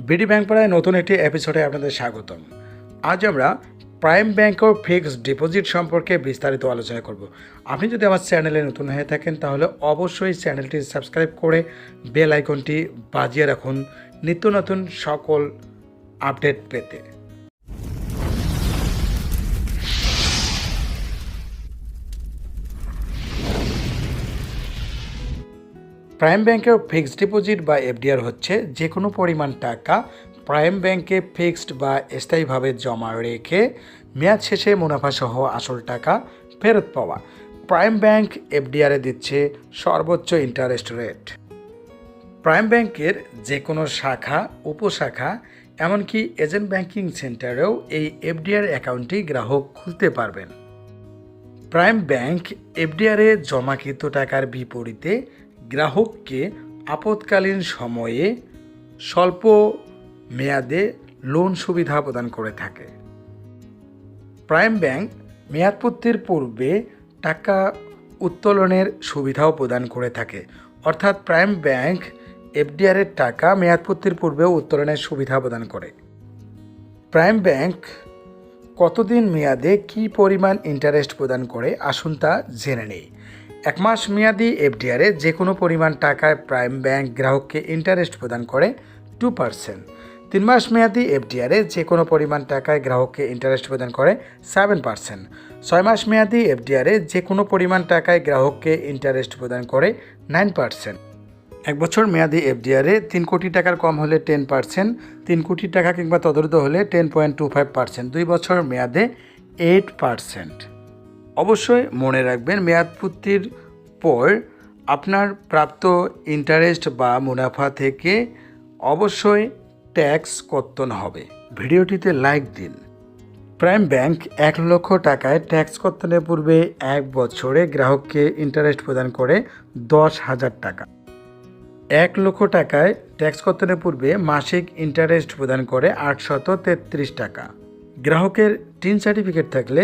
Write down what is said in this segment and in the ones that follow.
BD bank পাড়ায় নতুন একটি এপিসোডে আপনাদের স্বাগতম। আজ আমরা প্রাইম ব্যাংক ও ফিক্সড ডিপোজিট সম্পর্কে বিস্তারিত আলোচনা করব। আপনি যদি আমার চ্যানেলে নতুন হয়ে থাকেন, তাহলে অবশ্যই চ্যানেলটি সাবস্ক্রাইব করে বেল আইকনটি বাজিয়ে রাখুন। নিত্য নতুন সকল আপডেট পেতে। প্রাইম ব্যাংকের ফিক্সড ডিপোজিট বা এফডিআর হচ্ছে যে কোনো পরিমাণ টাকা প্রাইম ব্যাংকে ফিক্সড বা স্থায়ীভাবে জমা রেখে মেয়াদ শেষে মুনাফাসহ আসল টাকা ফেরত পাওয়া। প্রাইম ব্যাংক এফডিআরে দিচ্ছে সর্বোচ্চ ইন্টারেস্ট রেট। প্রাইম ব্যাংকের যে কোনো শাখা, উপশাখা, এমনকি এজেন্ট ব্যাংকিং সেন্টারেও এই এফডিআর অ্যাকাউন্টটি গ্রাহক খুলতে পারবেন। প্রাইম ব্যাংক এফডিআরে জমাকৃত টাকার বিপরীতে গ্রাহককে আপৎকালীন সময়ে স্বল্প মেয়াদে লোন সুবিধা প্রদান করে থাকে। প্রাইম ব্যাংক মেয়াদপূর্তির পূর্বে টাকা উত্তোলনের সুবিধাও প্রদান করে থাকে। অর্থাৎ প্রাইম ব্যাংক এফডিআরের টাকা মেয়াদপূর্তির পূর্বেও উত্তোলনের সুবিধা প্রদান করে। প্রাইম ব্যাংক কতদিন মেয়াদে কি পরিমাণ ইন্টারেস্ট প্রদান করে আসুন তা জেনে নেই। এক মাস মেয়াদি এফডিআরে যে কোনো পরিমাণ টাকায় প্রাইম ব্যাংক গ্রাহককে ইন্টারেস্ট প্রদান করে টু পার্সেন্ট তিন মাস মেয়াদি এফডিআরে যে কোনো পরিমাণ টাকায় গ্রাহককে ইন্টারেস্ট প্রদান করে সেভেন পার্সেন্ট ছয় মাস মেয়াদি এফডিআরে যে কোনো পরিমাণ টাকায় গ্রাহককে ইন্টারেস্ট প্রদান করে নাইন পার্সেন্ট এক বছর মেয়াদি এফডিআরে তিন কোটি টাকার কম হলে টেন পার্সেন্ট তিন কোটি টাকা কিংবা তদর্থ হলে ten point two five percent দুই বছর মেয়াদে এইট পার্সেন্ট অবশ্যই মনে রাখবেন মেয়াদপূর্তির পর আপনার প্রাপ্ত ইন্টারেস্ট বা মুনাফা থেকে অবশ্যই ট্যাক্স কর্তন হবে। ভিডিওটিতে লাইক দিন। প্রাইম ব্যাংক এক লক্ষ টাকায় ট্যাক্স কর্তনের পূর্বে এক বছরে গ্রাহককে ইন্টারেস্ট প্রদান করে দশ হাজার টাকা। এক লক্ষ টাকায় ট্যাক্স কর্তনের পূর্বে মাসিক ইন্টারেস্ট প্রদান করে আটশত তেত্রিশ টাকা। গ্রাহকের টিন সার্টিফিকেট থাকলে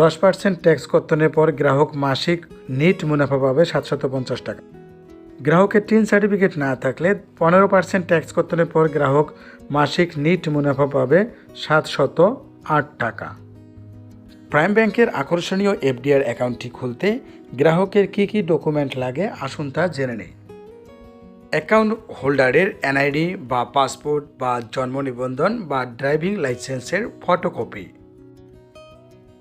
দশ পার্সেন্ট ট্যাক্স কর্তনের পর গ্রাহক মাসিক নিট মুনাফা পাবে সাতশত পঞ্চাশ টাকা। গ্রাহকের টিন সার্টিফিকেট না থাকলে পনেরো পার্সেন্ট ট্যাক্স কর্তনের পর গ্রাহক মাসিক নিট মুনাফা পাবে সাতশত আট টাকা। প্রাইম ব্যাংকের আকর্ষণীয় এফডিআর অ্যাকাউন্টটি খুলতে গ্রাহকের কী কী ডকুমেন্ট লাগে আসুন তা জেনে নেই। অ্যাকাউন্ট হোল্ডারের এনআইডি বা পাসপোর্ট বা জন্ম নিবন্ধন বা ড্রাইভিং লাইসেন্সের ফটোকপি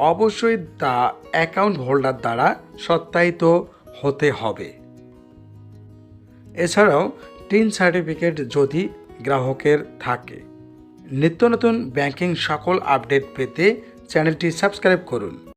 অবশ্যই তা অ্যাকাউন্ট হোল্ডার দ্বারা সত্যায়িত হতে হবে। এছাড়াও টিন সার্টিফিকেট যদি গ্রাহকের থাকে, নিত্য নতুন ব্যাংকিং সকল আপডেট পেতে চ্যানেলটি সাবস্ক্রাইব করুন।